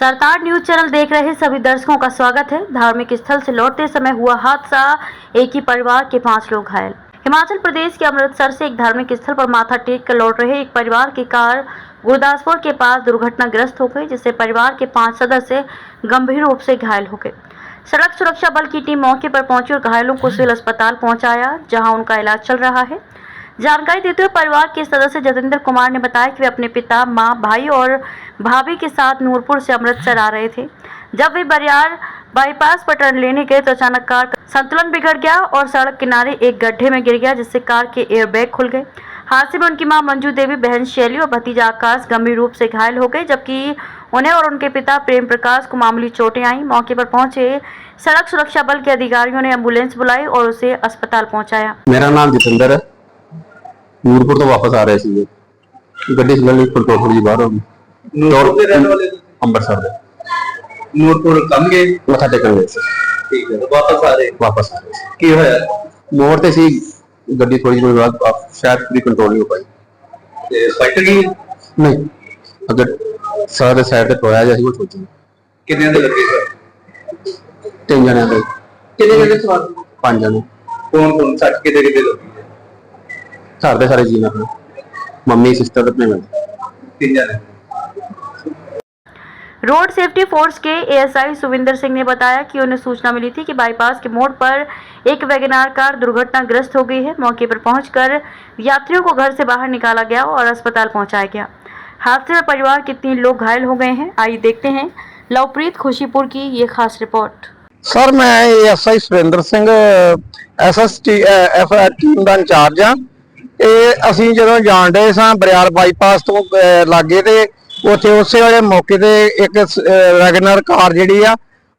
सरतार news channel देख रहे सभी दर्शकों का स्वागत है। धार्मिक स्थल से लौटते समय हुआ हादसा। एक ही परिवार के पाँच लोग घायल। हिमाचल प्रदेश के अमृतसर से एक धार्मिक स्थल पर माथा टेक कर लौट रहे एक परिवार की कार गुरदासपुर के पास दुर्घटनाग्रस्त हो गई, जिससे परिवार के पाँच सदस्य गंभीर रूप से घायल हो गए। सड़क सुरक्षा बल की टीम मौके पर पहुँची और घायलों को सिविल अस्पताल पहुँचाया, जहाँ उनका इलाज चल रहा है। जानकारी देते हुए परिवार के सदस्य जतेंद्र कुमार ने बताया कि वे अपने पिता, माँ, भाई और भाभी के साथ नूरपुर से अमृतसर आ रहे थे। जब वे बरियार बाईपास पर टर्न लेने गए तो अचानक कार का संतुलन बिगड़ गया और सड़क किनारे एक गड्ढे में गिर गया, जिससे कार के एयरबैग खुल गए। हादसे में उनकी माँ मंजू देवी, बहन शैली और भतीजा आकाश गंभीर रूप से घायल हो गए, जबकि उन्हें और उनके पिता प्रेम प्रकाश को मामूली चोटें आईं। मौके पर पहुँचे सड़क सुरक्षा बल के अधिकारियों ने एंबुलेंस बुलाई और उसे अस्पताल पहुँचाया। मेरा नाम जितेंद्र है। ਨੂਰਪੁਰ ਤੋਂ ਵਾਪਸ ਆ ਰਹੇ ਸੀਗੇ ਗੱਡੀ ਸਲਲੀ ਕੰਟਰੋਲ ਥੋੜੀ ਜਿਹੀ ਬਾਹਰ ਹੋ ਗਈ ਨੂਰਪੁਰ ਦੇ ਰਹਿਣ ਵਾਲੇ ਤੁਸੀਂ? ਅੰਮ੍ਰਿਤਸਰ ਦੇ ਨੂਰਪੁਰ ਕੰਮ ਗਏ ਮੱਥਾ ਟੇਕਣ ਗਏ ਸੀ ਠੀਕ ਹੈ ਵਾਪਸ ਆ ਰਹੇ ਵਾਪਸ ਆ ਰਹੇ ਸੀ ਕੀ ਹੋਇਆ ਮੋੜ ਤੇ ਸੀ ਗੱਡੀ ਥੋੜੀ ਜਿਹੀ ਬਾਅਦ ਆ- ਸ਼ਾਇਦ ਪੂਰੀ ਕੰਟਰੋਲ ਨਹੀਂ ਹੋ ਪਾਈ ਤੇ ਫਟ ਗਈ ਨਹੀਂ ਅਗਰ ਸਾਰਾ ਦੇ ਸਾਈਡ ਤੇ ਟੋਇਆ ਜਿਹਾ ਸੀ ਉਹ ਸੋਚੀ ਕਿੰਨੇ ਦੇ ਲੱਗੇ ਸਰ ਤਿੰਨ ਜਣਿਆਂ ਦੇ ਕਿੰਨੇ ਜਣੇ ਸਵਾਰ ਪੰਜ ਜਣੇ ਕੌਣ ਕੌਣ ਸੱਟ ਕਿਤੇ ਕਿਤੇ ਲੱਗੀ ਹੈ? ਘਰ ਦੇ ਸਾਰੇ ਜੀਅ ਆਪਣੇ ਮੰਮੀ ਸਿਸਟਰ ਤੇ ਆਪਣੇ ਮੈਂ ਤਿੰਨ ਜਣੇ रोड सेफ्टी फोर्स के एएसआई सुविंदर सिंह ने बताया कि उन्हें सूचना मिली थी कि बाईपास के मोड़ पर एक वैगनार कार दुर्घटनाग्रस्त हो गई है मौके पर पहुंचकर यात्रियों को घर से बाहर निकाला गया और अस्पताल पहुंचाया गया हादसे में परिवार के तीन लोग घायल हो गए हैं आइए देखते हैं लवप्रीत खुशीपुर की ये खास रिपोर्ट ਸਰ ਮੈਂ SI Surinder Singh SST F team ਦਾ ਇੰਚਾਰਜ ਆ ਇਹ ਅਸੀਂ ਜਦੋਂ ਜਾਣਦੇ ਸਾਂ ਬਰਿਆਲ ਬਾਈਪਾਸ ਤੋਂ ਲਾਗੇ ਤੇ, ਉੱਥੇ ਉਸੇ ਵੇਲੇ ਮੌਕੇ ਤੇ ਇੱਕ ਵੈਗਨਰ ਕਾਰ ਜਿਹੜੀ ਆ,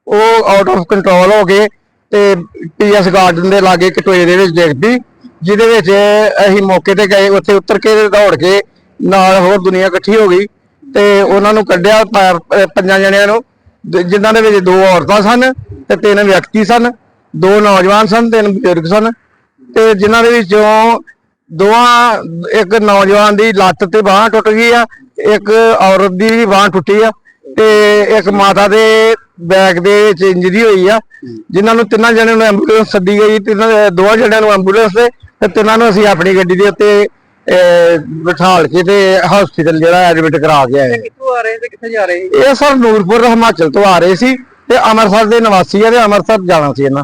ਉਹ ਆਊਟ ਆਫ ਕੰਟਰੋਲ ਹੋ ਗਏ ਤੇ ਪੀਐਸ ਗਾਰਡਨ ਦੇ ਲਾਗੇ ਕਟੋਏ ਦੇ ਵਿੱਚ ਡਿੱਗ ਜਿਹਦੇ ਵਿੱਚ ਅਸੀਂ ਮੌਕੇ ਤੇ ਗਏ, ਉੱਥੇ ਉਤਰ ਕੇ ਦੌੜ ਕੇ ਨਾਲ ਹੋਰ ਦੁਨੀਆ ਇਕੱਠੀ ਹੋ ਗਈ ਤੇ ਉਹਨਾਂ ਨੂੰ ਕੱਢਿਆ ਪੰਜਾਂ ਜਣਿਆਂ ਨੂੰ, ਜ- ਜਿਨ੍ਹਾਂ ਦੇ ਵਿੱਚ ਦੋ ਔਰਤਾਂ ਸਨ ਤੇ ਤਿੰਨ ਵਿਅਕਤੀ ਸਨ, ਦੋ ਨੌਜਵਾਨ ਸਨ, ਤਿੰਨ ਬਜ਼ੁਰਗ ਸਨ ਤੇ ਜਿਨ੍ਹਾਂ ਦੇ ਵਿੱਚੋਂ ਦੋਵਾਂ ਇੱਕ ਨੌਜਵਾਨ ਦੀ ਲੱਤ ਤੇ ਬਾਹ ਟੁੱਟ ਗਈ ਆ ਇੱਕ ਔਰਤ ਦੀ ਵੀ ਬਾਹ ਟੁੱਟੀ ਆ ਤੇ ਇੱਕ ਮਾਤਾ ਦੇ ਬੈਕ ਦੇ ਵਿੱਚ ਇੰਜਰੀ ਹੋਈ ਆ। ਜਿਨ੍ਹਾਂ ਨੂੰ ਤਿੰਨਾਂ ਜਣਿਆਂ ਨੂੰ ਐਂਬੂਲੈਂਸ ਸੱਦੀ ਗਈ ਤਿੰਨਾਂ ਦੋਵਾਂ ਜਣਿਆਂ ਨੂੰ ਐਂਬੂਲੈਂਸ ਤੇ ਤੇ ਤਿੰਨਾਂ ਨੂੰ ਅਸੀਂ ਆਪਣੀ ਗੱਡੀ ਦੇ ਉੱਤੇ ਬਿਠਾਲ ਕੇ ਤੇ ਹਸਪੀਟਲ ਜਿਹੜਾ ਐਡਮਿਟ ਕਰਾ ਕੇ ਆਏ। ਕਿੱਥੋਂ ਆ ਰਹੇ ਤੇ ਕਿੱਥੇ ਜਾ ਰਹੇ ਇਹ ਸਰ ਨੂਰਪੁਰ ਹਿਮਾਚਲ ਤੋਂ ਆ ਰਹੇ ਸੀ ਤੇ ਅੰਮ੍ਰਿਤਸਰ ਦੇ ਨਿਵਾਸੀ ਆ ਤੇ ਅੰਮ੍ਰਿਤਸਰ ਜਾਣਾ ਸੀ ਇਹਨਾਂ।